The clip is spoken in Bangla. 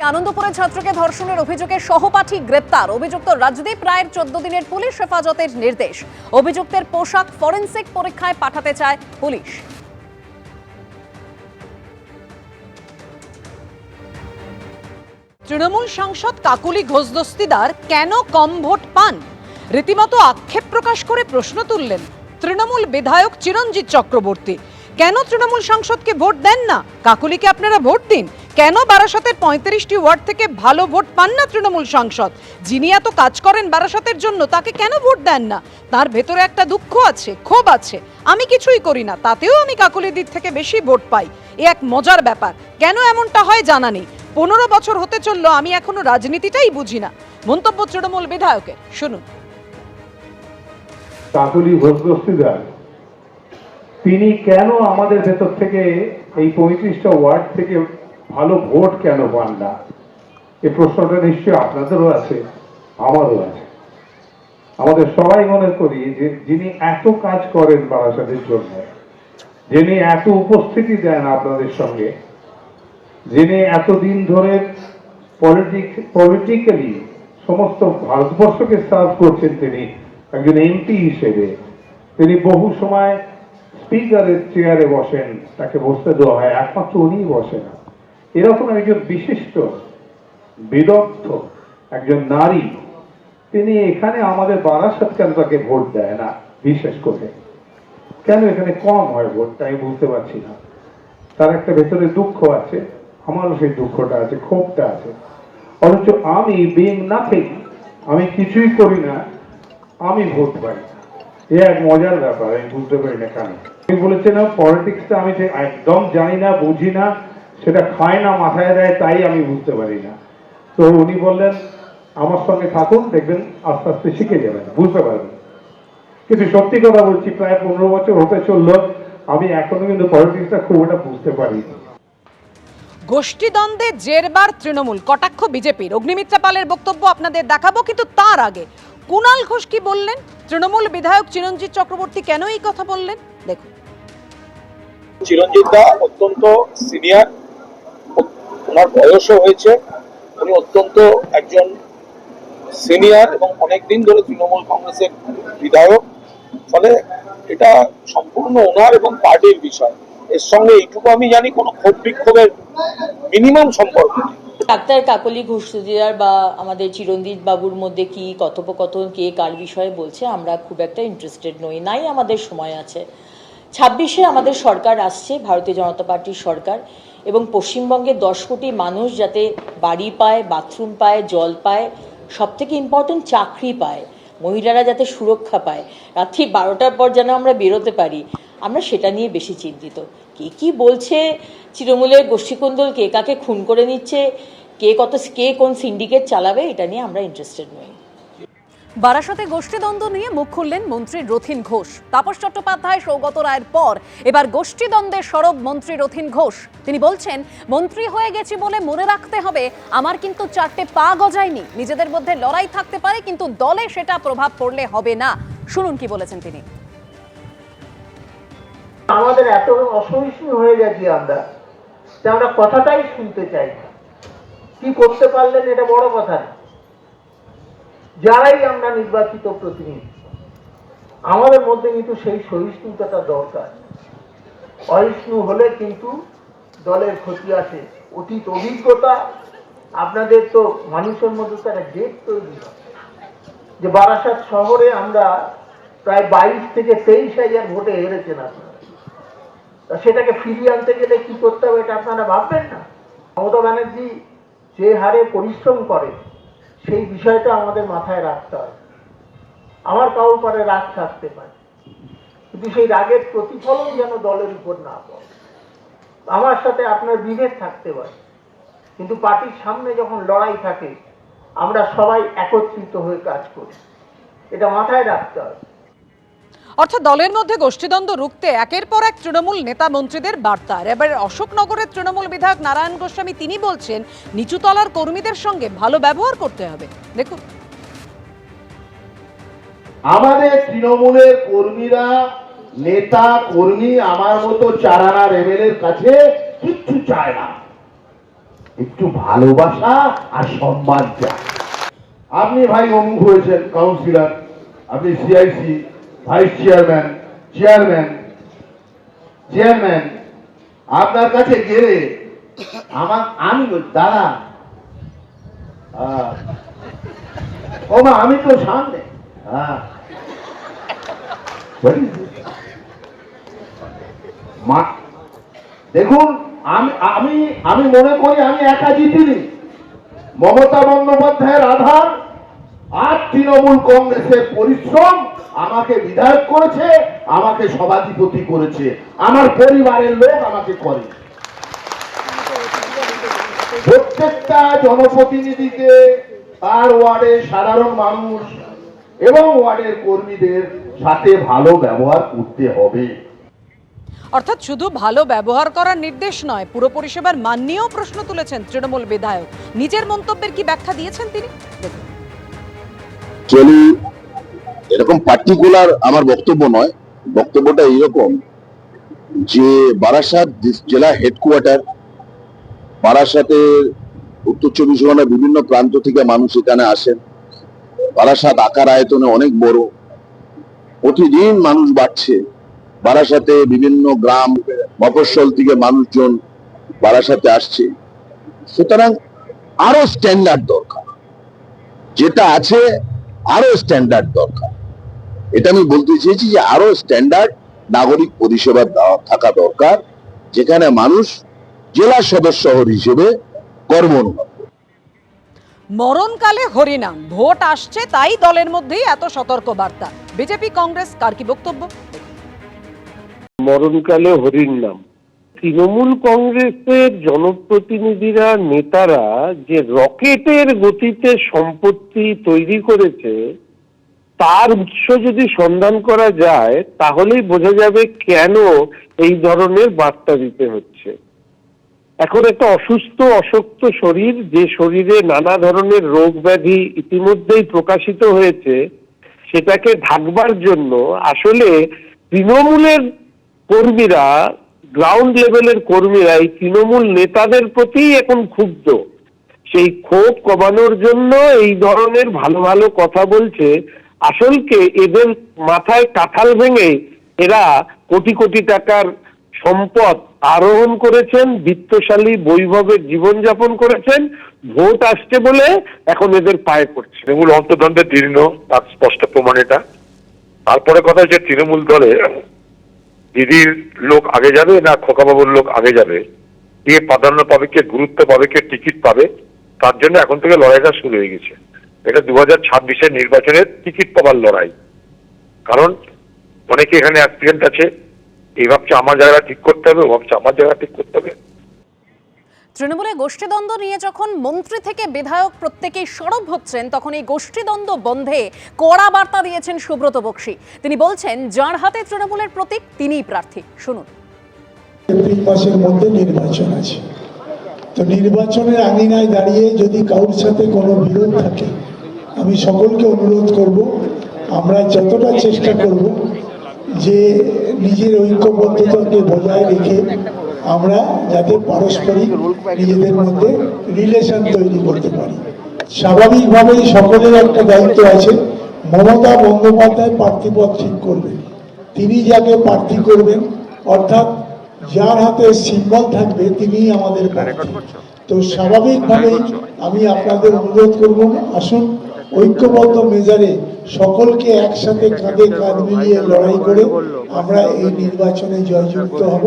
আনন্দপুরে ছাত্রকে ধর্ষণের অভিযোগে সহপাঠী গ্রেপ্তার। অভিযুক্ত রাজদীপ রায়ের চোদ্দ দিনের পুলিশ হেফাজতের নির্দেশ। অভিযুক্তের পোশাক ফরেন্সিক পরীক্ষায় পাঠাতে চায় পুলিশ। তৃণমূল সাংসদ কাকুলি ঘোষদস্তিদার কেন কম ভোট পান? রীতিমতো আক্ষেপ প্রকাশ করে প্রশ্ন তুললেন তৃণমূল বিধায়ক চিরঞ্জিত চক্রবর্তী। কেন তৃণমূল সাংসদকে ভোট দেন না? কাকুলিকে আপনারা ভোট দিন। কেন বারাসতের পঁয়ত্রিশটি ওয়ার্ড থেকে ভালো ভোট পান না তৃণমূল সাংসদ? যিনি এত কাজ করেন বারাসতের জন্য, তাকে কেন ভোট দেন না? তার ভেতরে একটা দুঃখ আছে, ক্ষোভ আছে। আমি কিছুই করি না, তাতেও আমি কাকুলির দিক থেকে বেশি ভোট পাই। এ এক মজার ব্যাপার। কেন এমনটা হয় জানা নেই। পনেরো বছর হতে চলল, আমি এখনও রাজনীতিটাই বুঝি না। মন্তব্য তৃণমূল বিধায়কের। শুনুন। কাকুলি ঘোষদস্তিদার তিনি কেন আমাদের ভেতর থেকে এই পঁয়ত্রিশটা ওয়ার্ড থেকে ভালো ভোট কেন পান না? এই প্রশ্নটা নিশ্চয়ই আপনাদেরও আছে, আমারও আছে। আমাদের সবাই মনে করি যে যিনি এত কাজ করেন বারাসাতের জন্য, যিনি এত উপস্থিতি দেন আপনাদের সঙ্গে, যিনি এতদিন ধরে পলিটিক পলিটিক্যালি সমস্ত ভারতবর্ষকে সার্ভ করছেন তিনি, একজন এমপি হিসেবে, তিনি বহু সময় স্পিকারের চেয়ারে বসেন, তাকে বসতে দেওয়া হয়, একমাত্র উনিই বসেন। না এরকম একজন বিশিষ্ট, বিদগ্ধ একজন নারী, তিনি এখানে আমাদের বারাসাত কেন তাকে ভোট দেয় না, বিশেষ করে? কেন এখানে কম হয় ভোটটা? আমি বুঝতে পারছি না। তার একটা ভেতরে দুঃখ আছে, আমারও সেই দুঃখটা আছে, ক্ষোভটা আছে। অথচ আমি বিং নাথিং আমি কিছুই করি না, আমি ভোট পাই এ এক মজার ব্যাপার, আমি বুঝতে পারি না কেন। বলেছি না পলিটিক্সটা আমি একদম জানি না, বুঝি না সেটা খায় না মাথায় দেয় তাই আমি বুঝতে পারি না। তো উনি বললেন আমার সঙ্গে থাকুন দেখবেন আস্তে আস্তে শিখে যাবেন বুঝতে পারবেন। কিন্তু সত্যি কথা বলছি প্রায় পনেরো বছর হতে চলল আমি এখনও কিন্তু পলিটিক্সটা খুব একটা বুঝতে পারিনি। গোষ্ঠীদ্বন্দ্বে জেরবার তৃণমূল কটাক্ষ বিজেপির। অগ্নিমিত্রা পালের বক্তব্য আপনাদের দেখাবো কিন্তু তার আগে কুণাল ঘোষ কি বললেন? তৃণমূল বিধায়ক চিরঞ্জিত চক্রবর্তী কেন এই কথা বললেন? দেখুন। চিরঞ্জিত দা অত্যন্ত সিনিয়র ওনার বয়সও হয়েছে। উনি অত্যন্ত একজন সিনিয়র এবং অনেকদিন ধরে তৃণমূল কংগ্রেসের বিধায়ক। ফলে এটা সম্পূর্ণ ওনার এবং পার্টির বিষয়। এর সঙ্গে এইটুকু আমি জানি, কোনো ক্ষোভ বিক্ষোভের মিনিমাম সম্পর্ক ডাক্তার কাকলি ঘোষদিদার বা আমাদের চিরঞ্জিত বাবুর মধ্যে কি কথোপকথন, কে কার বিষয়ে বলছে, আমরা খুব একটা ইন্টারেস্টেড নই। নাই আমাদের সময় আছে। ছাব্বিশে আমাদের সরকার আসছে, ভারতীয় জনতা পার্টির সরকার। এবং পশ্চিমবঙ্গের দশ কোটি মানুষ যাতে বাড়ি পায়, বাথরুম পায়, জল পায় সব থেকে ইম্পর্টেন্ট চাকরি পায়, মহিলারা যাতে সুরক্ষা পায়। রাত্রি বারোটার পর যেন আমরা বেরোতে পারি, আমরা সেটা নিয়ে বেশি চিন্তিত। কে কি বলছে তৃণমূলের গোষ্ঠীকুন্দল কে কাকে খুন করে নিচ্ছে? কে কত, কে কোন সিন্ডিকেট চালাবে? এটা নিয়ে আমরা ইন্টারেস্টেড নই। বারাসতে গোষ্ঠীদ্বন্দ্ব নিয়ে মুখ খুললেন মন্ত্রী রথিন ঘোষ। তাপস চট্টোপাধ্যায় সৌগত রায়ের পর এবার গোষ্ঠীদ্বন্দ্বের সরব মন্ত্রী রথিন ঘোষ। তিনি বলছেন, মন্ত্রী হয়ে গেছি বলে মনে রাখতে হবে। আমার কিন্তু চারটে পা গজায়নি। নিজেদের মধ্যে লড়াই থাকতে পারে, কিন্তু দলে সেটা প্রভাব পড়লে হবে না। শুনুন কি বলেছেন তিনি। আমাদের এত অসহিষ্ণু হয়ে গেছি আমরা আমরা কথাটাই শুনতে চাই কি করতে পারলেন এটা বড় কথা না। যারাই আমরা নির্বাচিত প্রতিনিধি, আমাদের মধ্যে কিন্তু সেই সহিষ্ণুতাটা দরকার। অহিষ্ণু হলে কিন্তু দলের ক্ষতি আছে। অতীত অভিজ্ঞতা, আপনাদের তো মানুষের মধ্যে তো একটা জেদ তৈরি হয়। যে বারাসাত শহরে আমরা প্রায় বাইশ থেকে তেইশ হাজার ভোটে হেরেছেন আপনারা। সেটাকে ফিরিয়ে আনতে গেলে কি করতে হবে এটা আপনারা ভাববেন না? মমতা ব্যানার্জি যে হারে পরিশ্রম করে সেই বিষয়টা আমাদের মাথায় রাখতে হয়। আমার কাউ পরে রাগ থাকতে পারে। কিন্তু সেই রাগের প্রতিফলন যেন দলের উপর না পড়ে। আমার সাথে আপনার বিভেদ থাকতে পারে। কিন্তু পার্টির সামনে যখন লড়াই থাকে, আমরা সবাই একত্রিত হয়ে কাজ করি। এটা মাথায় রাখতে হবে অর্থাৎ দলের মধ্যে গোষ্ঠীদ্বন্দ্ব রুখতে একের পর এক তৃণমূল নেতা মন্ত্রীদের বার্তা। এবার অশোকনগরের তৃণমূল বিধায়ক নারায়ণ গোস্বামী তিনি বলছেন, নিচুতলার কর্মীদের সঙ্গে ভালো ব্যবহার করতে হবে। দেখুন। আমাদের তৃণমূলের কর্মীরা, নেতা, কর্মী আমার মতো চারানার এমএলএর কাছে কিচ্ছু চায় না। একটু ভালোবাসা আর সম্মান চায়। আপনি ভাই অমুক হয়েছেন কাউন্সিলর আপনি CIC vice chairman chairman chairman আপনার কাছে গেলে আমার আমি দাদা ও মা আমি তো সামনে? মা, দেখুন, আমি আমি আমি মনে করি আমি একা জিতিনি। মমতা বন্দ্যোপাধ্যায়ের আধার আর তৃণমূল কংগ্রেসের পরিশ্রম আমাকে বিধায়ক করেছে আমাকে সভাধিপতি করেছে। আমার পরিবারের লোক আমাকে করে। প্রত্যেকটা জনপ্রতিনিধিকে তার ওয়ার্ডের সাধারণ মানুষ এবং ওয়ার্ডের কর্মীদের সাথে ভালো ব্যবহার করতে হবে। অর্থাৎ শুধু ভালো ব্যবহার করার নির্দেশ নয় পুরো পরিষেবার মান নিয়েও প্রশ্ন তুলেছেন তৃণমূল বিধায়ক। নিজের মন্তব্যের কি ব্যাখ্যা দিয়েছেন তিনি? এরকম পার্টিকুলার আমার বক্তব্য নয়। বক্তব্যটা এইরকম যে বারাসাত জেলা হেডকোয়ার্টার বারাসাতের উত্তর চব্বিশ পরগনার বিভিন্ন প্রান্ত থেকে মানুষ এখানে আসেন। বারাসাত আকার আয়তনে অনেক বড়। প্রতিদিন মানুষ বাড়ছে। বারাসাতে বিভিন্ন গ্রাম, মফস্বল থেকে মানুষজন বারাসাতে আসছে। সুতরাং আরও স্ট্যান্ডার্ড দরকার। যেটা আছে, আরও স্ট্যান্ডার্ড দরকার। এটা আমি বলতে চেয়েছি যে আরও স্ট্যান্ডার্ড নাগরিক পরিষেবা থাকা দরকার যেখানে মানুষ জেলা সদস্য হিসেবে গর্ব অনুভব মরণকালে হরিনাম ভোট আসছে তাই দলের মধ্যেই এত সতর্ক বার্তা বিজেপি কংগ্রেস কার কি বক্তব্য? মরণকালে হরির নাম তৃণমূল কংগ্রেসের জনপ্রতিনিধিরা নেতারা যে রকেটের গতিতে সম্পত্তি তৈরি করেছে তার উৎস যদি সন্ধান করা যায়, তাহলেই বোঝা যাবে কেন এই ধরনের বার্তা দিতে হচ্ছে। এখন একটা অসুস্থ অশক্ত শরীর, যে শরীরে নানা ধরনের রোগ ব্যাধি ইতিমধ্যেই প্রকাশিত হয়েছে, সেটাকে ঢাকবার জন্য আসলে তৃণমূলের কর্মীরা গ্রাউন্ড লেভেলের কর্মীরা, এই তৃণমূল নেতাদের প্রতি এখন ক্ষুব্ধ। সেই ক্ষোভ কমানোর জন্য এই ধরনের ভালো ভালো কথা বলছে আসলকে এদের মাথায় কাঁঠাল ভেঙে এরা কোটি কোটি টাকার সম্পদ আরোহণ করেছেন, বিত্তশালী বৈভবের জীবনযাপন করেছেন, ভোট আসছে বলে এখন এদের পায়ে পড়ছে। তৃণমূল অন্তর্দ্বন্দ্বে দীর্ণ, তার স্পষ্ট প্রমাণ এটা। তারপরে কথা হচ্ছে তৃণমূল দলে দিদির লোক আগে যাবে না খোকাবাবুর লোক আগে যাবে? কে প্রাধান্য পাবে কে, গুরুত্ব পাবে কে, টিকিট পাবে? তার জন্য এখন থেকে লড়াইটা শুরু হয়ে গেছে। এটা দু হাজার ছাব্বিশের নির্বাচনের টিকিট পাবার লড়াই। কারণ অনেকে এখানে অ্যাক্সিডেন্ট আছে এই ভাবছে আমার জায়গা ঠিক করতে হবে ও ভাবছে আমার জায়গা ঠিক করতে হবে। তৃণমূলে গোষ্ঠীদ্বন্দ্ব নিয়ে যখন মন্ত্রী থেকে বিধায়ক প্রত্যেকেই সরব হচ্ছেন তখন এই গোষ্ঠীদ্বন্দ্ব বন্ধে কড়া বার্তা দিয়েছেন সুব্রত বক্সী। তিনি বলছেন যার হাতে তৃণমূলের প্রতীক তিনিই প্রার্থী। শুনুন। এপ্রিল মাসের মধ্যে নির্বাচন আছে। তো নির্বাচনের আঙিনায় দাঁড়িয়ে যদি কারোর সাথে কোনো বিরোধ থাকে আমি সকলকে অনুরোধ করব, আমরা যতটা চেষ্টা করব যে নিজের ঐক্যবদ্ধতাকে বজায় রেখে আমরা যাতে পারস্পরিক নিজেদের মধ্যে রিলেশন তৈরি করতে পারি। স্বাভাবিকভাবেই সকলের একটা দায়িত্ব আছে, মমতা বন্দ্যোপাধ্যায় প্রার্থীপদ ঠিক করবেন। তিনি যাকে প্রার্থী করবেন, অর্থাৎ যার হাতে সিম্বল থাকবে, তিনিই আমাদের তো স্বাভাবিকভাবেই আমি আপনাদের অনুরোধ করব, আসুন ঐক্যবদ্ধ মেজারে সকলকে একসাথে কাঁধে কাঁধ মিলিয়ে লড়াই করে আমরা এই নির্বাচনে জয়যুক্ত হব।